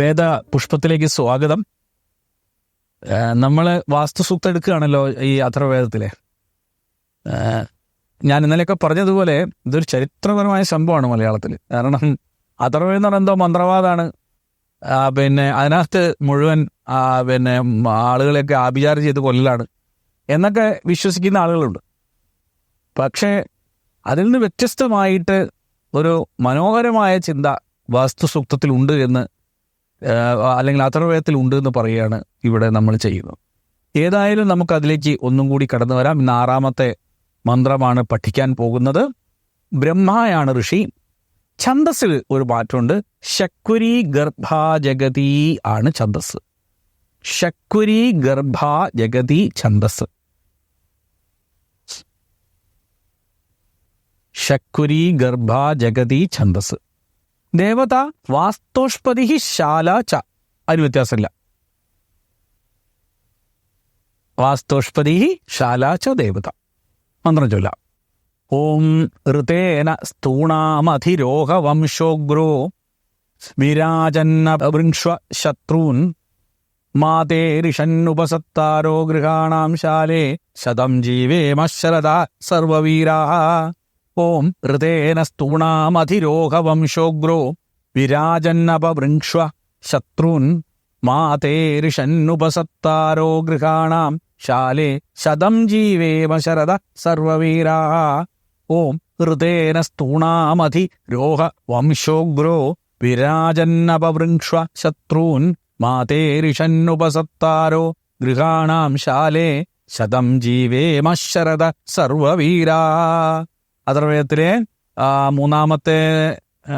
വേദ പുഷ്പത്തിലേക്ക് സ്വാഗതം. നമ്മൾ വാസ്തുസൂക്തം എടുക്കുകയാണല്ലോ ഈ അഥർവേദത്തിലെ ഞാൻ ഇന്നലെയൊക്കെ പറഞ്ഞതുപോലെ ഇതൊരു ചരിത്രപരമായ സംഭവമാണ് മലയാളത്തിൽ കാരണം അഥർവേദം എന്ന് പറയുന്നത് എന്തോ മന്ത്രവാദമാണ് പിന്നെ അതിനകത്ത് മുഴുവൻ പിന്നെ ആളുകളെയൊക്കെ ആഭിചാരം ചെയ്ത് കൊല്ലലാണ് എന്നൊക്കെ വിശ്വസിക്കുന്ന ആളുകളുണ്ട്. പക്ഷേ അതിൽ നിന്ന് വ്യത്യസ്തമായിട്ട് ഒരു മനോഹരമായ ചിന്ത വാസ്തുസൂക്തത്തിലുണ്ട് എന്ന് അല്ലെങ്കിൽ അഥർവേദത്തിൽ ഉണ്ട് എന്ന് പറയുകയാണ് ഇവിടെ നമ്മൾ ചെയ്യുന്നത്. ഏതായാലും നമുക്ക് അതിലേക്ക് ഒന്നും കൂടി കടന്നു വരാം. ഇന്ന് ആറാമത്തെ മന്ത്രമാണ് പഠിക്കാൻ പോകുന്നത്. ബ്രഹ്മയാണ് ഋഷി. ഛന്ദസ്സിൽ ഒരു മാറ്റമുണ്ട്. ശക്വരി ഗർഭാ ജഗതി ആണ് ഛന്ദസ്. ശക്വരി ഗർഭാ ജഗതി ഛന്ദസ്. ശക്വരി ഗർഭാ ജഗതി ഛന്ദസ്. ദേവത വാസ്തോഷ്പതി ശാല ച. അതിന് വ്യത്യാസമില്ല. വാസ്തോഷ്പതി ശാല ച ദേവത. മന്ത്രം ചൊല്ല. ഓം ഋതേന സ്തൂണാമധിരോഹവംശോഗ്രോ വിരാജന്ന വൃങ്ഷ്വ ശത്രൂൻ മാതേരിഷന്നുപസത്താരോ ഗൃഹാണാം ശാലേ ശതം ജീവേമ ശരദ സർവവീരാ. ഓം ഹൃദയന സ്തൂണാമധിരോഹവംശോഗ്രോ വിരാജന്നപവൃക്ഷ ശത്രൂൻ മാതേരിഷന്നുപസത്താരോ ഗൃഹാണാം ശാലേ ശതം ജീവേമ ശരദ സർവവീരാ. ഓം ഹൃദയന സ്തൂണാമധി രോഹ വംശോഗ്രോ വിരാജന്നപവൃക്ഷ ശത്രൂൻ മാതേരിഷന്നുപസത്താരോ ഗൃഹാണാം ശാലേ ശതം ജീവേമ ശരദ സർവവീരാ. അഥർവേദത്തിലെ ആ, മൂന്നാമത്തെ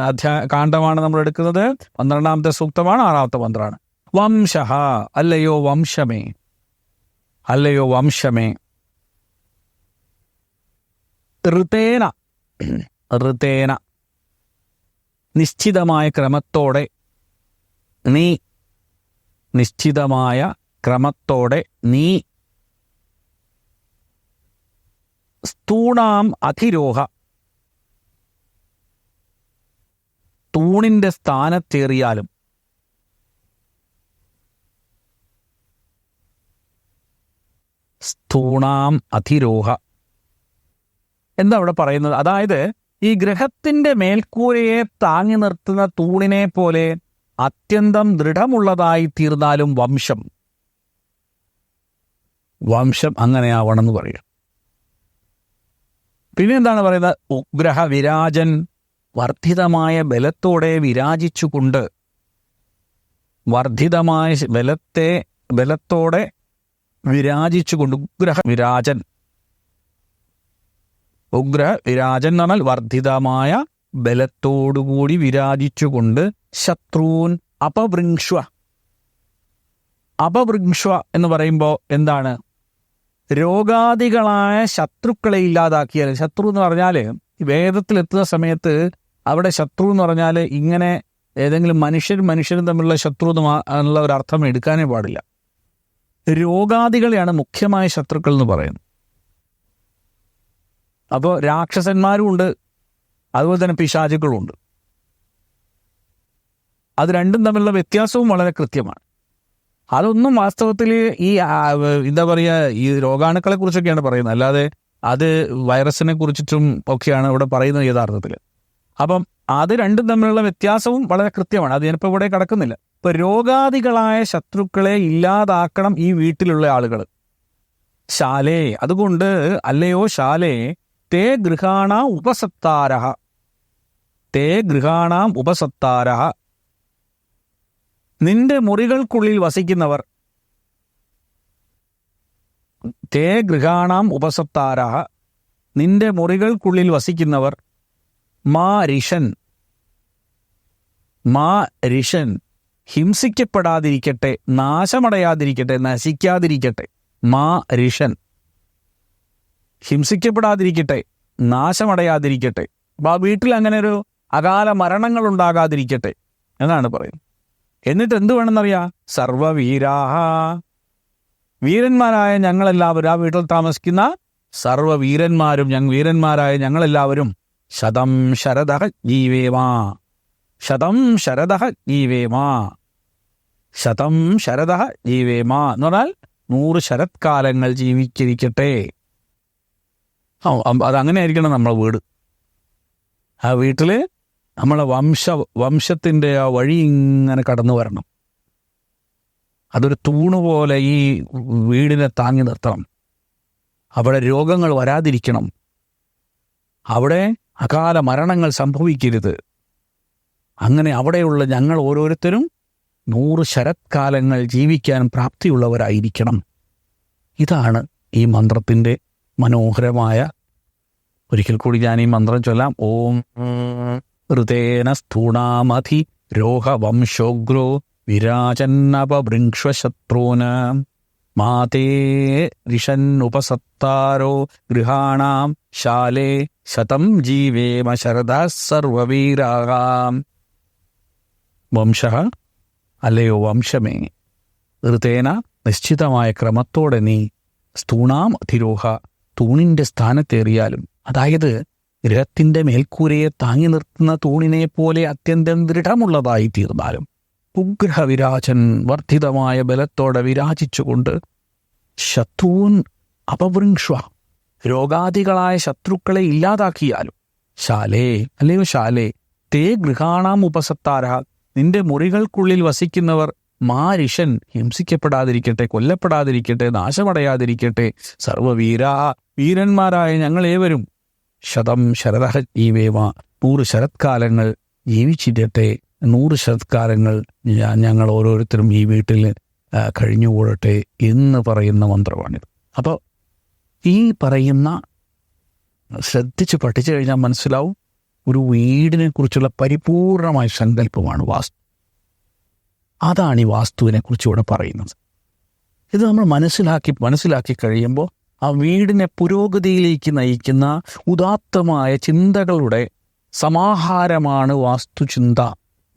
അധ്യായ കാണ്ഡമാണ് നമ്മൾ എടുക്കുന്നത്. പന്ത്രണ്ടാമത്തെ സൂക്തമാണ് ആറാമത്തെ മന്ത്രമാണ് വംശ അല്ലയോ വംശമേ. അല്ലയോ വംശമേ. ഋതേന ഋതേന. നിശ്ചിതമായ ക്രമത്തോടെ നീ നിശ്ചിതമായ ക്രമത്തോടെ നീ സ്തൂണാം അധിരോഹ. തൂണിന്റെ സ്ഥാനത്തേറിയാലും. സ്തൂണാം അധിരോഹ. എന്താ അവിടെ പറയുന്നത്? അതായത് ഈ ഗ്രഹത്തിന്റെ മേൽക്കൂരയെ താങ്ങി നിർത്തുന്ന തൂണിനെ പോലെ അത്യന്തം ദൃഢമുള്ളതായി തീർന്നാലും വംശം. വംശം അങ്ങനെയാവണം എന്ന് പറയുക പിന്നെ എന്താണ് പറയുന്നത്? ഉഗ്രഹ വിരാജൻ വർദ്ധിതമായ ബലത്തോടെ വിരാജിച്ചുകൊണ്ട് വർദ്ധിതമായ ബലത്തെ ബലത്തോടെ വിരാജിച്ചുകൊണ്ട് ഉഗ്രഹ വിരാജൻ ഉഗ്ര വിരാജൻ എന്ന് പറഞ്ഞാൽ വർദ്ധിതമായ ബലത്തോടുകൂടി വിരാജിച്ചുകൊണ്ട് ശത്രുൻ അപവൃങ്ഷ്വ അപവൃങ്ഷ്വ എന്ന് പറയുമ്പോൾ എന്താണ്? രോഗാദികളായ ശത്രുക്കളെ ഇല്ലാതാക്കിയാൽ ശത്രു എന്ന് പറഞ്ഞാൽ വേദത്തിൽ വേദത്തിലെത്തുന്ന സമയത്ത് അവിടെ ശത്രു എന്ന് പറഞ്ഞാൽ ഇങ്ങനെ ഏതെങ്കിലും മനുഷ്യരും മനുഷ്യരും തമ്മിലുള്ള ശത്രു എന്നുള്ള ഒരു അർത്ഥം എടുക്കാനേ പാടില്ല. രോഗാദികളെയാണ് മുഖ്യമായ ശത്രുക്കൾ എന്ന് പറയുന്നത്. അപ്പോൾ രാക്ഷസന്മാരും ഉണ്ട് അതുപോലെ തന്നെ പിശാചുക്കളും ഉണ്ട്. അത് രണ്ടും തമ്മിലുള്ള വ്യത്യാസവും വളരെ കൃത്യമാണ്. അതൊന്നും വാസ്തവത്തിൽ ഈ എന്താ പറയുക ഈ രോഗാണുക്കളെ കുറിച്ചൊക്കെയാണ് പറയുന്നത്. അല്ലാതെ അത് വൈറസിനെ കുറിച്ചിട്ടും ഒക്കെയാണ് ഇവിടെ പറയുന്നത് യഥാർത്ഥത്തിൽ അപ്പം അത് രണ്ടും തമ്മിലുള്ള വ്യത്യാസവും വളരെ കൃത്യമാണ്. അത് ഞാനിപ്പോൾ ഇവിടെ കിടക്കുന്നില്ല. ഇപ്പൊ രോഗാദികളായ ശത്രുക്കളെ ഇല്ലാതാക്കണം ഈ വീട്ടിലുള്ള ആളുകൾ ശാലേ അതുകൊണ്ട് അല്ലയോ ശാലേ തേ ഗൃഹാണ ഉപസത്താരഹ. തേ ഗൃഹാണാം ഉപസത്താര നിന്റെ മുറികൾക്കുള്ളിൽ വസിക്കുന്നവർ തേ ഗൃഹാണാം ഉപസത്താര നിന്റെ മുറികൾക്കുള്ളിൽ വസിക്കുന്നവർ മാ രിഷൻ. മാ രിഷൻ. ഹിംസിക്കപ്പെടാതിരിക്കട്ടെ നാശമടയാതിരിക്കട്ടെ നശിക്കാതിരിക്കട്ടെ. മാ രിഷൻ. ഹിംസിക്കപ്പെടാതിരിക്കട്ടെ നാശമടയാതിരിക്കട്ടെ. വീട്ടിൽ അങ്ങനെ ഒരു അകാല മരണങ്ങൾ ഉണ്ടാകാതിരിക്കട്ടെ എന്നാണ് പറയുന്നത്. എന്നിട്ട് എന്ത് വേണമെന്നറിയാ സർവവീരാഹ. വീരന്മാരായ ഞങ്ങളെല്ലാവരും ആ വീട്ടിൽ താമസിക്കുന്ന സർവവീരന്മാരും ഞങ്ങൾ വീരന്മാരായ ഞങ്ങളെല്ലാവരും ശതം ശരദഹ ജീവേമാ ശതം ശരദഹ ജീവേമാ ശതം ശരദഹ ജീവേമാ എന്ന് പറഞ്ഞാൽ നൂറ് ശരത്കാലങ്ങൾ ജീവിച്ചിരിക്കട്ടെ. അതങ്ങനെ ആയിരിക്കണം നമ്മളെ വീട്. ആ വീട്ടിൽ നമ്മളെ വംശ വംശത്തിന്റെ ആ വഴി ഇങ്ങനെ കടന്നു വരണം. അതൊരു തൂണ് പോലെ ഈ വീടിനെ താങ്ങി നിർത്തണം. അവിടെ രോഗങ്ങൾ വരാതിരിക്കണം. അവിടെ അകാല മരണങ്ങൾ സംഭവിക്കരുത്. അങ്ങനെ അവിടെയുള്ള ഞങ്ങൾ ഓരോരുത്തരും നൂറ് ശരത്കാലങ്ങൾ ജീവിക്കാൻ പ്രാപ്തിയുള്ളവരായിരിക്കണം. ഇതാണ് ഈ മന്ത്രത്തിന്റെ മനോഹരമായ ഒരിക്കൽ കൂടി ഞാൻ ഈ മന്ത്രം ചൊല്ലാം. ഓം. ഋതേന സ്ഥൂണാമധി രോഹവംശോഗ്രോ വിരാജന്നപഭൃങ്ഷ്വശത്രുന മാതേ രിഷന്നുപസത്താരോ ഗൃഹാണാം ശാലേ ശതം ജീവേമ ശരദ സർവവീരാകാം വംശ അല്ലയോ വംശമേ ഋതേന നിശ്ചിതമായ ക്രമത്തോടെ നീ സ്ഥൂണാം അധിരോഹ തൂണിന്റെ സ്ഥാനത്തേറിയാലും അതായത് ഗ്രഹത്തിന്റെ മേൽക്കൂരയെ താങ്ങി നിർത്തുന്ന തൂണിനെ പോലെ അത്യന്തം ദൃഢമുള്ളതായി തീർന്നാലും ഉഗ്രഹവിരാജൻ വർദ്ധിതമായ ബലത്തോടെ വിരാജിച്ചുകൊണ്ട് ശത്രുവൻ അപവൃങ്ഷ്വ രോഗാദികളായ ശത്രുക്കളെ ഇല്ലാതാക്കിയാലും ശാലേ അല്ലയോ ശാലേ തേ ഗൃഹാണാം ഉപസത്താര നിന്റെ മുറികൾക്കുള്ളിൽ വസിക്കുന്നവർ മാരിഷൻ ഹിംസിക്കപ്പെടാതിരിക്കട്ടെ കൊല്ലപ്പെടാതിരിക്കട്ടെ നാശമടയാതിരിക്കട്ടെ സർവവീരാ വീരന്മാരായ ഞങ്ങൾ ഏവരും ശതം ശരദഹ ജീവേമ നൂറ് ശരത്കാലങ്ങൾ ജീവിച്ചിരട്ടെ നൂറ് ശരത്കാലങ്ങൾ ഞങ്ങൾ ഓരോരുത്തരും ഈ വീട്ടിൽ കഴിഞ്ഞുകൂടട്ടെ എന്ന് പറയുന്ന മന്ത്രമാണിത് അപ്പോൾ ഈ പറയുന്ന ശ്രദ്ധിച്ച് പഠിച്ചു കഴിഞ്ഞാൽ മനസ്സിലാവും ഒരു വീടിനെ കുറിച്ചുള്ള പരിപൂർണമായ സങ്കല്പമാണ് വാസ്തു. അതാണ് ഈ വാസ്തുവിനെ കുറിച്ച് ഇവിടെ പറയുന്നത്. ഇത് നമ്മൾ മനസ്സിലാക്കി മനസ്സിലാക്കി കഴിയുമ്പോൾ ആ വീടിനെ പുരോഗതിയിലേക്ക് നയിക്കുന്ന ഉദാത്തമായ ചിന്തകളുടെ സമാഹാരമാണ് വാസ്തുചിന്ത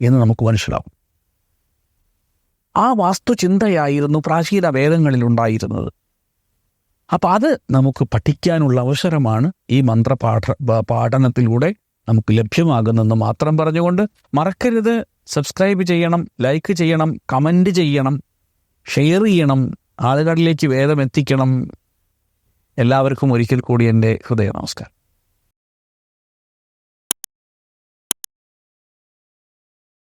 എന്ന് നമുക്ക് മനസ്സിലാവും. ആ വാസ്തുചിന്തയായിരുന്നു പ്രാചീന വേദങ്ങളിൽ ഉണ്ടായിരുന്നത്. അപ്പം അത് നമുക്ക് പഠിക്കാനുള്ള അവസരമാണ് ഈ മന്ത്രപാഠ പാഠനത്തിലൂടെ നമുക്ക് ലഭ്യമാകുന്നെന്ന് മാത്രം പറഞ്ഞുകൊണ്ട് മറക്കരുത്. സബ്സ്ക്രൈബ് ചെയ്യണം ലൈക്ക് ചെയ്യണം കമന്റ് ചെയ്യണം ഷെയർ ചെയ്യണം ആളുകളിലേക്ക് വേദം എത്തിക്കണം എല്ലാവർക്കും ഒരിക്കൽ കൂടി എന്റെ ഹൃദയ നമസ്കാരം